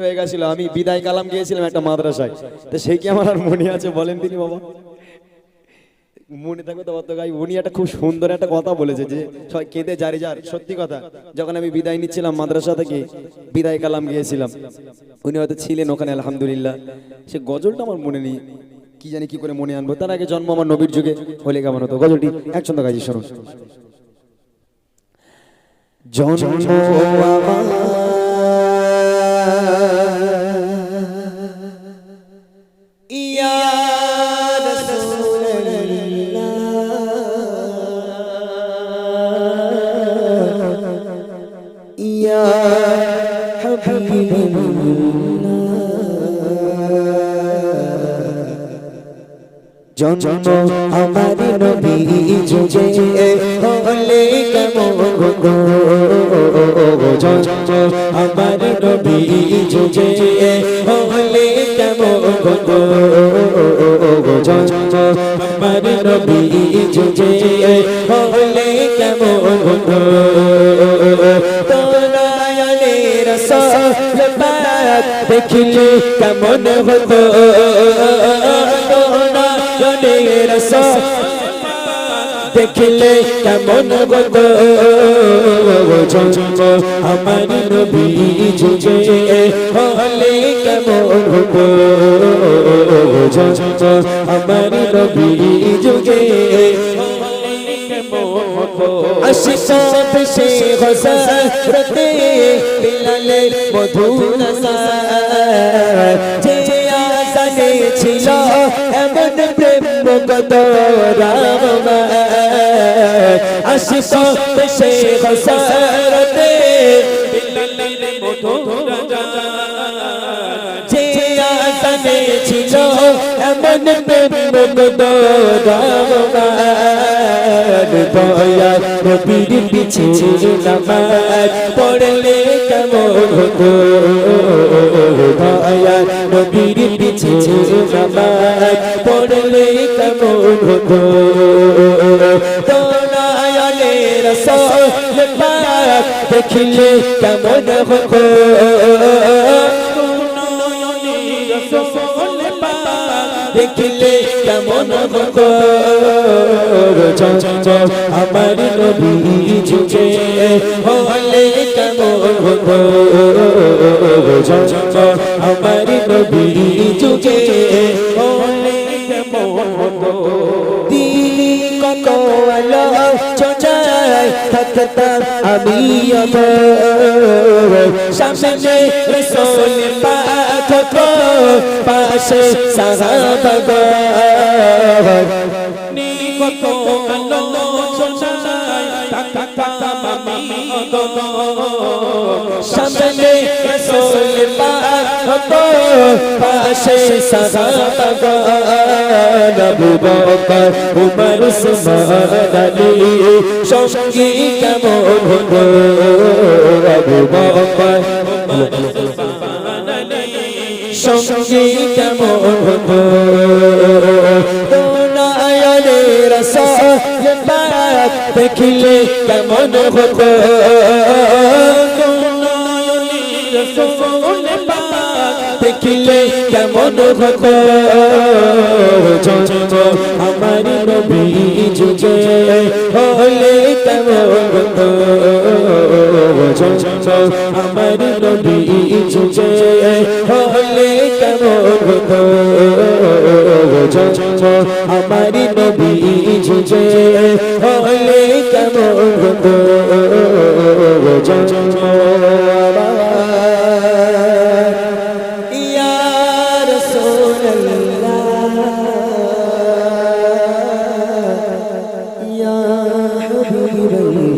হয়ে গেছিল। আমি বিদায় কালাম গিয়েছিলাম একটা মাদ্রাসায়। তো সেই কি আমার আর মনে আছে বলেন তিনি বাবা? মনে থাকবে তো গাই উনি একটা খুব সুন্দর একটা কথা বলেছে যে সবাই কেঁদে যার সত্যি কথা যখন আমি বিদায় নিচ্ছিলাম মাদ্রাসা থেকে বিদায় কালাম গিয়েছিলাম। উনি হয়তো ছিলেন ওখানে আলহামদুলিল্লাহ। সে গজলটা আমার মনে নেই কি জানি কি করে মনে আনব। তার আগে জন্ম আমার নবীর যুগে হলে কেমন হতো? গজলটি একচন্দ গাজি শুনুন জন্ম ইয়া হাবিবাল্লাহ। জন্ম আমার নবী যুগে হলে দেখিলে কেমন হতো? দেখিলে কেমন জন্ম আমার নবী হলে কেমন হত? আমার নবী যুগে আশিসাত সে মধুনসা যে আসানে ছিল এমন প্রেম কত রাম আশিসাত সে হসরতে যে আসানে ছিল এমন প্রেম কত রাম দয়া নবীর পিছে নামাজ পড়লে কেমন হতো? দয়া নবীর পিছে নামাজ পড়লে কেমন হতো? দেখিলে কেমন হতো? দেখিলে কেমন আমার নবী ঝুঁকে হলে কেমন হতো আমার নবী ঝুঁকে হলে কেমন হতো থাকতাম আমি সামনে রসোল পাথক পাশে সাহাবাগ কত আলোচনায় থাকতাম আমি সামনে রসোল পাথক পাশে সাহাবাগ নবু বকর উমর উসমান আলী সঙ্গী কেমন হতো আবু বকর সঙ্গী কেমন পাক দেখিলে কেমন হতো দেখিলে কেমন হতো? আমার নবী যুগে হলে কেমন হতো? আমার নবী যুগে হলে কেমন হতো? আমার নবী যুগে হলে কেমন হতো? இறையே